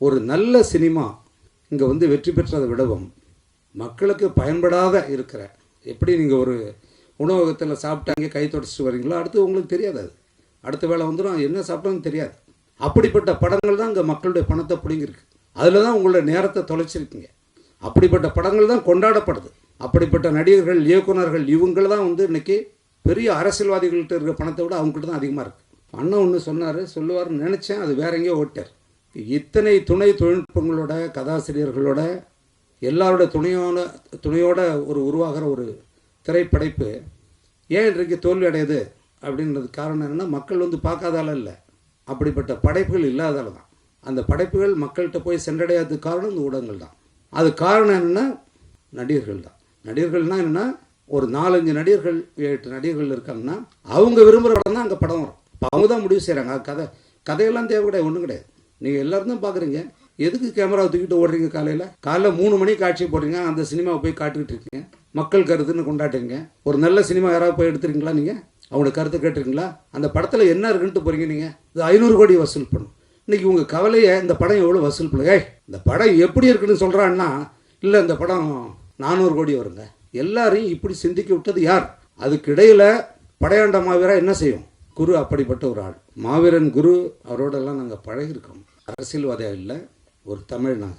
ஒரு நல்ல சினிமா இங்கே வந்து வெற்றி பெற்றதை விடவும் மக்களுக்கு பயன்படாத இருக்கிற எப்படி நீங்கள் ஒரு உணவகத்தில் சாப்பிட்டாங்க கை தொடச்சிட்டு வரீங்களோ அடுத்து உங்களுக்கு தெரியாது அது. அடுத்த வேளை வந்துடும் என்ன சாப்பிட்டோன்னு தெரியாது. அப்படிப்பட்ட படங்கள் தான் இங்கே மக்களுடைய பணத்தை பிடிங்கிருக்கு அதில் தான் உங்களோட நேரத்தை தொலைச்சிருக்கீங்க. அப்படிப்பட்ட படங்கள் தான் கொண்டாடப்படுது. அப்படிப்பட்ட நடிகர்கள் இயக்குனர்கள் இவங்கள தான் வந்து இன்னைக்கு பெரிய அரசியல்வாதிகள்கிட்ட இருக்கிற பணத்தை விட அவங்ககிட்ட தான் அதிகமாக இருக்குது அண்ணன் ஒன்று சொன்னார் சொல்லுவார்னு நினச்சேன் அது வேற எங்கேயோ ஓட்டார் இத்தனை துணை தொழில்நுட்பங்களோட கதாசிரியர்களோட எல்லாரோட துணையோட துணையோட ஒரு உருவாகிற ஒரு திரைப்படைப்பு ஏன் இன்றைக்கு தோல்வி அடையுது அப்படின்றது காரணம் என்னென்னா மக்கள் வந்து பார்க்காதால இல்லை. அப்படிப்பட்ட படைப்புகள் இல்லாதால தான். அந்த படைப்புகள் மக்கள்கிட்ட போய் சென்றடையாததுக்கு காரணம் இந்த ஊடகங்கள் தான். அது காரணம் என்னென்னா நடிகர்கள் தான். நடிகர்கள்னால் என்னென்னா ஒரு நாலஞ்சு நடிகர்கள் எட்டு நடிகர்கள் இருக்காங்கன்னா அவங்க விரும்புகிற படம் தான் அங்கே படம் வரும். இப்போ அவங்க தான் முடிவு செய்கிறாங்க கதை கதையெல்லாம் தேவை கிடையாது ஒன்றும் கிடையாது. நீங்கள் எல்லாரும் தான் பார்க்குறீங்க எதுக்கு கேமராவை தூக்கிட்டு ஓடுறீங்க காலையில்? காலைல மூணு மணிக்கு காட்சி போடுறீங்க. அந்த சினிமாவை போய் காட்டிக்கிட்டு இருக்கீங்க. மக்கள் கருத்துன்னு கொண்டாடுறீங்க. ஒரு நல்ல சினிமா யாராவது போய் எடுத்துறீங்களா நீங்கள் அவங்களோட கருத்து கேட்டுருக்கீங்களா? அந்த படத்தில் என்ன இருக்குன்ட்டு போகிறீங்க நீங்கள் இது ஐநூறு கோடி வசூல் பண்ணும். இன்னைக்கு உங்கள் கவலையை இந்த படம் எவ்வளோ வசூல் பண்ணுங்க ஏய் இந்த படம் எப்படி இருக்குன்னு சொல்கிறான்னா இல்லை இந்த படம் நானூறு கோடி வருங்க. எல்லாரையும் இப்படி சிந்திக்க விட்டது யார்? அதுக்கு படையாண்ட மாவீரா என்ன செய்யும்? குரு அப்படிப்பட்ட ஒரு ஆள். மாவீரன் குரு அவரோடெல்லாம் நாங்கள் பழகியிருக்கோம். அரசியல்வாதியாக இல்லை ஒரு தமிழனாக.